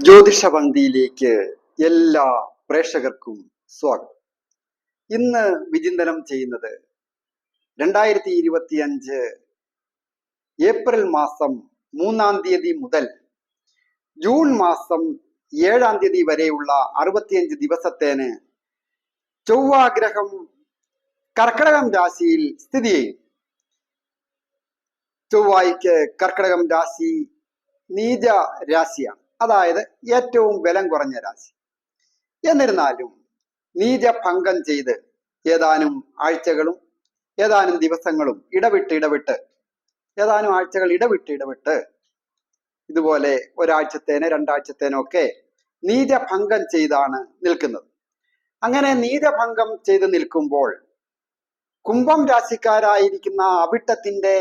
ജ്യോതിഷപന്തിയിലേക്ക് എല്ലാ പ്രേക്ഷകർക്കും സ്വാഗതം. ഇന്ന് വിചിന്തനം ചെയ്യുന്നത് രണ്ടായിരത്തി ഇരുപത്തി അഞ്ച് ഏപ്രിൽ മാസം മൂന്നാം തീയതി മുതൽ ജൂൺ മാസം ഏഴാം തീയതി വരെയുള്ള അറുപത്തിയഞ്ച് ദിവസത്തേന് ചൊവ്വാഗ്രഹം കർക്കടകം രാശിയിൽ സ്ഥിതി ചെയ്യും. ചൊവ്വായിക്ക് കർക്കടകം രാശി നീച രാശിയാണ് അതായത് ഏറ്റവും ബലം കുറഞ്ഞ രാശി. എന്നിരുന്നാലും നീചഭംഗം ചെയ്ത് ഏതാനും ആഴ്ചകളും ഏതാനും ദിവസങ്ങളും ഇടവിട്ട് ഇടവിട്ട് ഏതാനും ആഴ്ചകൾ ഇടവിട്ട് ഇടവിട്ട് ഇതുപോലെ ഒരാഴ്ചത്തേനോ രണ്ടാഴ്ചത്തേനോ ഒക്കെ നീചഭംഗം ചെയ്താണ് നിൽക്കുന്നത്. അങ്ങനെ നീചഭംഗം ചെയ്ത് നിൽക്കുമ്പോൾ കുംഭം രാശിക്കാരായിരിക്കുന്ന അവിട്ടത്തിന്റെ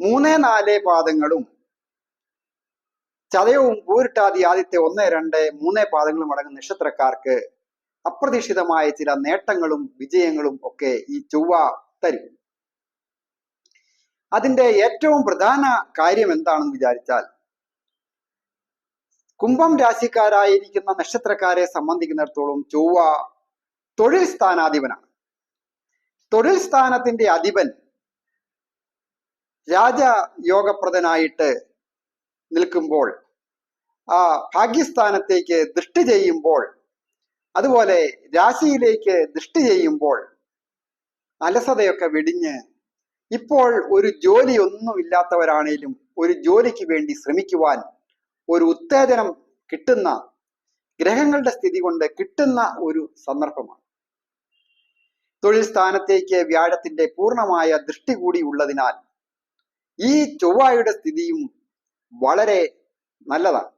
മൂന്ന് നാലേ പാദങ്ങളും ചതയവും പൂരിട്ടാതി ആദ്യത്തെ ഒന്ന് രണ്ട് മൂന്ന് പാദങ്ങളും അടങ്ങുന്ന നക്ഷത്രക്കാർക്ക് അപ്രതീക്ഷിതമായ ചില നേട്ടങ്ങളും വിജയങ്ങളും ഒക്കെ ഈ ചൊവ്വ തരും. അതിന്റെ ഏറ്റവും പ്രധാന കാര്യം എന്താണെന്ന് വിചാരിച്ചാൽ കുംഭം രാശിക്കാരായിരിക്കുന്ന നക്ഷത്രക്കാരെ സംബന്ധിക്കുന്നിടത്തോളം ചൊവ്വ തൊഴിൽ സ്ഥാനാധിപനാണ്. തൊഴിൽ സ്ഥാനത്തിന്റെ അധിപൻ രാജയോഗപ്രദനായിട്ട് നിൽക്കുമ്പോൾ ആ ഭാഗ്യസ്ഥാനത്തേക്ക് ദൃഷ്ടി ചെയ്യുമ്പോൾ അതുപോലെ രാശിയിലേക്ക് ദൃഷ്ടി ചെയ്യുമ്പോൾ അലസതയൊക്കെ വെടിഞ്ഞ് ഇപ്പോൾ ഒരു ജോലി ഒന്നും ഇല്ലാത്തവരാണേലും ഒരു ജോലിക്ക് വേണ്ടി ശ്രമിക്കുവാൻ ഒരു ഉത്തേജനം കിട്ടുന്ന ഗ്രഹങ്ങളുടെ സ്ഥിതി കൊണ്ട് കിട്ടുന്ന ഒരു സന്ദർഭമാണ്. തൊഴിൽ സ്ഥാനത്തേക്ക് വ്യാഴത്തിന്റെ പൂർണമായ ദൃഷ്ടി കൂടി ഉള്ളതിനാൽ ഈ ചൊവ്വായുടെ സ്ഥിതിയും വളരെ നല്ലതാണ്.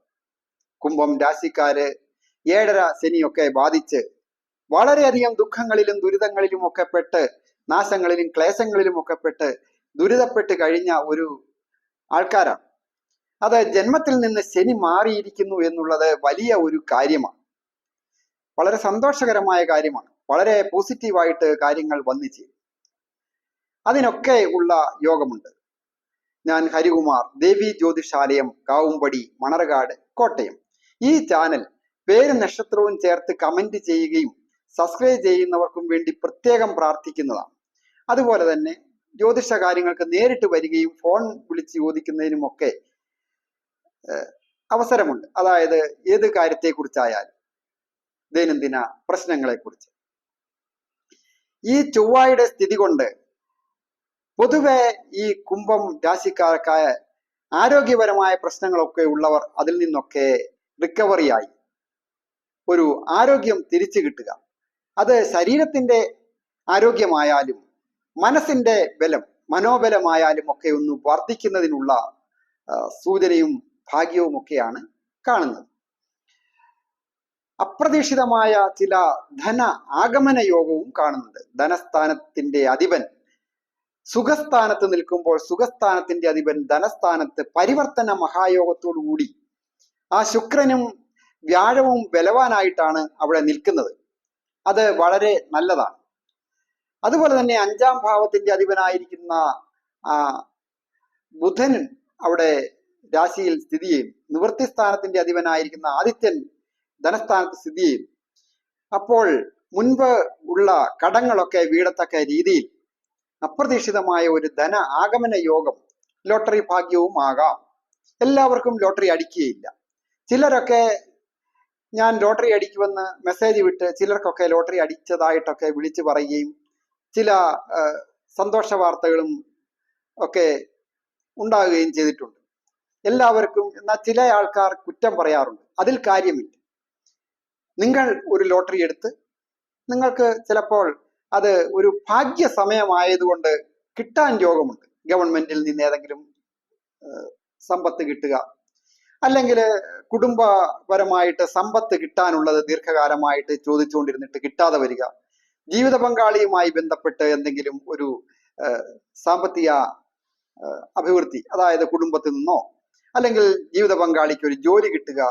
കുംഭം രാശിക്കാര് ഏഴര ശനിയൊക്കെ ബാധിച്ച് വളരെയധികം ദുഃഖങ്ങളിലും ദുരിതങ്ങളിലും ഒക്കെ പെട്ട് നാശങ്ങളിലും ക്ലേശങ്ങളിലും ഒക്കെ പെട്ട് ദുരിതപ്പെട്ട് കഴിഞ്ഞ ഒരു ആൾക്കാരാണ്. അത് ജന്മത്തിൽ നിന്ന് ശനി മാറിയിരിക്കുന്നു എന്നുള്ളത് വലിയ ഒരു കാര്യമാണ്. വളരെ സന്തോഷകരമായ കാര്യമാണ്. വളരെ പോസിറ്റീവായിട്ട് കാര്യങ്ങൾ വന്നു ചെയ്യും അതിനൊക്കെ ഉള്ള യോഗമുണ്ട്. ഞാൻ ഹരികുമാർ ദേവി ജ്യോതിഷാലയം കാവുംപടി മണർകാട് കോട്ടയം. ഈ ചാനൽ പേര് നക്ഷത്രവും ചേർത്ത് കമന്റ് ചെയ്യുകയും സബ്സ്ക്രൈബ് ചെയ്യുന്നവർക്കും വേണ്ടി പ്രത്യേകം പ്രാർത്ഥിക്കുന്നതാണ്. അതുപോലെ തന്നെ ജ്യോതിഷ കാര്യങ്ങൾക്ക് നേരിട്ട് വരികയും ഫോൺ വിളിച്ച് ചോദിക്കുന്നതിനുമൊക്കെ അവസരമുണ്ട്. അതായത് ഏത് കാര്യത്തെക്കുറിച്ചായാലും ദൈനംദിന പ്രശ്നങ്ങളെക്കുറിച്ച്. ഈ ചൊവ്വായുടെ സ്ഥിതി കൊണ്ട് പൊതുവെ ഈ കുംഭം രാശിക്കാർക്കായ ആരോഗ്യപരമായ പ്രശ്നങ്ങളൊക്കെ ഉള്ളവർ അതിൽ നിന്നൊക്കെ റിക്കവറിയായി ഒരു ആരോഗ്യം തിരിച്ചു കിട്ടുക. അത് ശരീരത്തിന്റെ ആരോഗ്യമായാലും മനസ്സിന്റെ ബലം മനോബലമായാലും ഒക്കെ ഒന്ന് വർദ്ധിക്കുന്നതിനുള്ള സൂചനയും ഭാഗ്യവും ഒക്കെയാണ് കാണുന്നത്. അപ്രതീക്ഷിതമായ ചില ധന ആഗമന യോഗവും കാണുന്നുണ്ട്. ധനസ്ഥാനത്തിന്റെ അധിപൻ സുഖസ്ഥാനത്ത് നിൽക്കുമ്പോൾ സുഖസ്ഥാനത്തിന്റെ അധിപൻ ധനസ്ഥാനത്ത് പരിവർത്തന മഹായോഗത്തോടു കൂടി ആ ശുക്രനും വ്യാഴവും ബലവാനായിട്ടാണ് അവിടെ നിൽക്കുന്നത്. അത് വളരെ നല്ലതാണ്. അതുപോലെ തന്നെ അഞ്ചാം ഭാവത്തിന്റെ അധിപനായിരിക്കുന്ന ആ ബുധൻ അവിടെ രാശിയിൽ സ്ഥിതി ചെയ്യും. നിവൃത്തി സ്ഥാനത്തിന്റെ അധിപനായിരിക്കുന്ന ആദിത്യൻ ധനസ്ഥാനത്ത് സ്ഥിതി ചെയ്യും. അപ്പോൾ മുൻപ് ഉള്ള കടങ്ങളൊക്കെ വീടത്തക്ക രീതിയിൽ അപ്രതീക്ഷിതമായ ഒരു ധന ആഗമന യോഗം ലോട്ടറി ഭാഗ്യവും ആകാം എല്ലാവർക്കും ലോട്ടറി അടിക്കുകയില്ല. ചിലരൊക്കെ ഞാൻ ലോട്ടറി അടിക്കുമെന്ന് മെസ്സേജ് വിട്ട് ചിലർക്കൊക്കെ ലോട്ടറി അടിച്ചതായിട്ടൊക്കെ വിളിച്ചു പറയുകയും ചില സന്തോഷ വാർത്തകളും ഒക്കെ ഉണ്ടാകുകയും ചെയ്തിട്ടുണ്ട്. എല്ലാവർക്കും എന്നാൽ ചില ആൾക്കാർ കുറ്റം പറയാറുണ്ട്. അതിൽ കാര്യമില്ല. നിങ്ങൾ ഒരു ലോട്ടറി എടുത്ത് നിങ്ങൾക്ക് ചിലപ്പോൾ അത് ഒരു ഭാഗ്യ സമയമായതുകൊണ്ട് കിട്ടാൻ യോഗമുണ്ട് ഗവൺമെന്റിൽ നിന്ന് ഏതെങ്കിലും സമ്പത്ത് കിട്ടുക അല്ലെങ്കിൽ കുടുംബപരമായിട്ട് സമ്പത്ത് കിട്ടാനുള്ളത് ദീർഘകാലമായിട്ട് ചോദിച്ചുകൊണ്ടിരുന്നിട്ട് കിട്ടാതെ വരിക. ജീവിത പങ്കാളിയുമായി ബന്ധപ്പെട്ട് എന്തെങ്കിലും ഒരു സാമ്പത്തിക അഭിവൃദ്ധി അതായത് കുടുംബത്തിൽ നിന്നോ അല്ലെങ്കിൽ ജീവിത പങ്കാളിക്ക് ഒരു ജോലി കിട്ടുക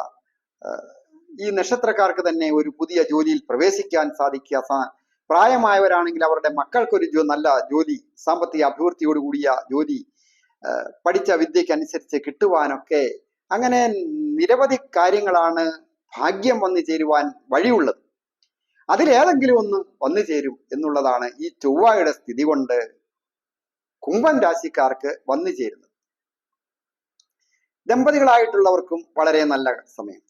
ഈ നക്ഷത്രക്കാർക്ക് തന്നെ ഒരു പുതിയ ജോലിയിൽ പ്രവേശിക്കാൻ സാധിക്കുക പ്രായമായവരാണെങ്കിൽ അവരുടെ മക്കൾക്കൊരു ജോ നല്ല ജോലി സാമ്പത്തിക അഭിവൃദ്ധിയോടുകൂടിയ ജോലി പഠിച്ച വിദ്യയ്ക്ക് അനുസരിച്ച് കിട്ടുവാനൊക്കെ അങ്ങനെ നിരവധി കാര്യങ്ങളാണ് ഭാഗ്യം വന്നു ചേരുവാൻ വഴിയുള്ളത്. അതിലേതെങ്കിലും ഒന്ന് വന്നു ചേരും എന്നുള്ളതാണ് ഈ ചൊവ്വയുടെ സ്ഥിതി കൊണ്ട് കുംഭം രാശിക്കാർക്ക് വന്നു ചേരുന്നത്. ദമ്പതികളായിട്ടുള്ളവർക്കും വളരെ നല്ല സമയം.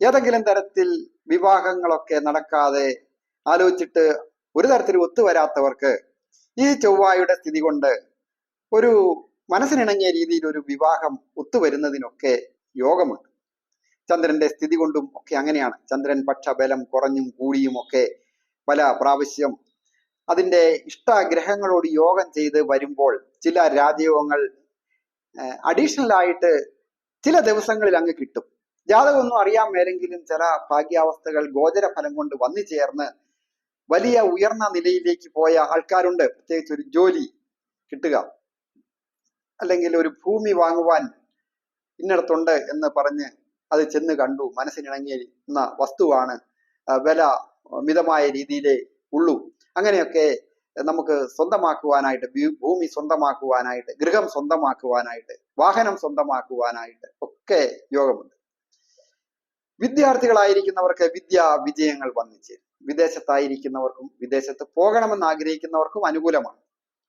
ഏതെങ്കിലും തരത്തിൽ വിവാഹങ്ങളൊക്കെ നടക്കാതെ ആലോചിച്ചിട്ട് ഒരു തരത്തിൽ ഒത്തുവരാത്തവർക്ക് ഈ ചൊവ്വായുടെ സ്ഥിതി കൊണ്ട് ഒരു മനസ്സിനിണങ്ങിയ രീതിയിൽ ഒരു വിവാഹം ഒത്തുവരുന്നതിനൊക്കെ യോഗമുണ്ട്. ചന്ദ്രന്റെ സ്ഥിതി കൊണ്ടും ഒക്കെ അങ്ങനെയാണ്. ചന്ദ്രൻ പക്ഷബലം കുറഞ്ഞും കൂടിയും ഒക്കെ പല പ്രാവശ്യം അതിന്റെ ഇഷ്ടാഗ്രഹങ്ങളോട് യോഗം ചെയ്ത് വരുമ്പോൾ ചില രാജയോഗങ്ങൾ അഡീഷണൽ ആയിട്ട് ചില ദിവസങ്ങളിൽ അങ്ങ് കിട്ടും. ജാതകമൊന്നും അറിയാൻ മേലെങ്കിലും ചില ഭാഗ്യാവസ്ഥകൾ ഗോചര ഫലം കൊണ്ട് വന്നു ചേർന്ന് വലിയ ഉയർന്ന നിലയിലേക്ക് പോയ ആൾക്കാരുണ്ട്. പ്രത്യേകിച്ച് ഒരു ജോലി കിട്ടുക. അല്ലെങ്കിൽ ഒരു ഭൂമി വാങ്ങുവാൻ ഇന്നിടത്തുണ്ട് എന്ന് പറഞ്ഞ് അത് ചെന്ന് കണ്ടു. മനസ്സിനിണങ്ങിയിരുന്ന വസ്തുവാണ് വില മിതമായ രീതിയിലേ ഉള്ളൂ. അങ്ങനെയൊക്കെ നമുക്ക് സ്വന്തമാക്കുവാനായിട്ട് ഭൂമി സ്വന്തമാക്കുവാനായിട്ട് ഗൃഹം സ്വന്തമാക്കുവാനായിട്ട് വാഹനം സ്വന്തമാക്കുവാനായിട്ട് ഒക്കെ യോഗമുണ്ട്. വിദ്യാർത്ഥികളായിരിക്കുന്നവർക്ക് വിദ്യാ വിജയങ്ങൾ വന്നിച്ചേരും ചേരും. വിദേശത്തായിരിക്കുന്നവർക്കും വിദേശത്ത് പോകണമെന്ന് ആഗ്രഹിക്കുന്നവർക്കും അനുകൂലമാണ്.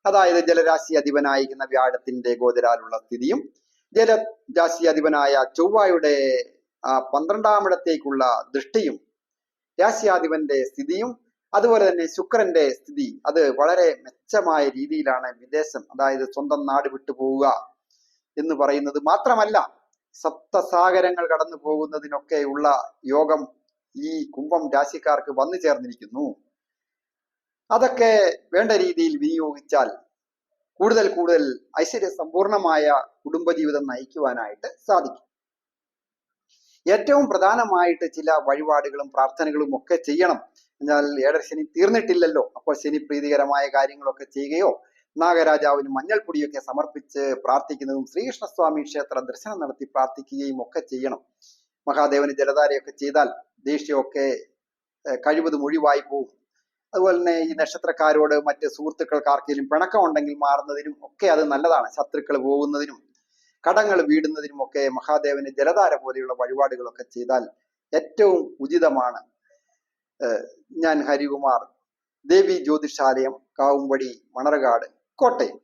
അതായത് ജലരാശി അധിപനായിരിക്കുന്ന വ്യാഴത്തിന്റെ ഗോചരാലുള്ള സ്ഥിതിയും ജലരാശി അധിപനായ ചൊവ്വായുടെ ആ പന്ത്രണ്ടാമിടത്തേക്കുള്ള ദൃഷ്ടിയും രാശിയാധിപന്റെ സ്ഥിതിയും അതുപോലെ തന്നെ ശുക്രന്റെ സ്ഥിതി അത് വളരെ മെച്ചമായ രീതിയിലാണ് വിദേശം അതായത് സ്വന്തം നാട് വിട്ടു പോവുക എന്ന് പറയുന്നത് മാത്രമല്ല സപ്തസാഗരങ്ങൾ കടന്നു പോകുന്നതിനൊക്കെയുള്ള യോഗം ഈ കുംഭം രാശിക്കാർക്ക് വന്നു ചേർന്നിരിക്കുന്നു. അതൊക്കെ വേണ്ട രീതിയിൽ വിനിയോഗിച്ചാൽ കൂടുതൽ കൂടുതൽ ഐശ്വര്യ സമ്പൂർണമായ കുടുംബജീവിതം നയിക്കുവാനായിട്ട് സാധിക്കും. ഏറ്റവും പ്രധാനമായിട്ട് ചില വഴിപാടുകളും പ്രാർത്ഥനകളും ഒക്കെ ചെയ്യണം. എന്നാൽ ഏഴര ശനി തീർന്നിട്ടില്ലല്ലോ. അപ്പോൾ ശനി പ്രീതികരമായ കാര്യങ്ങളൊക്കെ ചെയ്യുകയോ നാഗരാജാവിന് മഞ്ഞൾപ്പൊടിയൊക്കെ സമർപ്പിച്ച് പ്രാർത്ഥിക്കുന്നതും ശ്രീകൃഷ്ണസ്വാമി ക്ഷേത്ര ദർശനം നടത്തി പ്രാർത്ഥിക്കുകയും ഒക്കെ ചെയ്യണം. മഹാദേവന് ജലധാരയൊക്കെ ചെയ്താൽ ദേഷ്യമൊക്കെ കഴിവതും ഒഴിവായി പോകും അതുപോലെ തന്നെ ഈ നക്ഷത്രക്കാരോട് മറ്റ് സുഹൃത്തുക്കൾക്ക് ആർക്കെങ്കിലും പിണക്കം ഉണ്ടെങ്കിൽ മാറുന്നതിനും ഒക്കെ അത് നല്ലതാണ്. ശത്രുക്കൾ പോകുന്നതിനും കടങ്ങൾ വീടുന്നതിനും ഒക്കെ മഹാദേവന് ജലധാര പോലെയുള്ള വഴിപാടുകളൊക്കെ ചെയ്താൽ ഏറ്റവും ഉചിതമാണ്. ഞാൻ ഹരികുമാർ ദേവി ജ്യോതിഷാലയം കാവുംപടി മണർകാട് കോട്ടയം.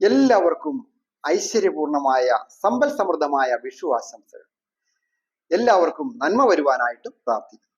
എല്ലാവർക്കും ഐശ്വര്യപൂർണമായ സമ്പൽ സമൃദ്ധമായ വിഷു ആശംസകൾ. എല്ലാവർക്കും നന്മ വരുവാനായിട്ട് പ്രാർത്ഥിക്കുന്നു.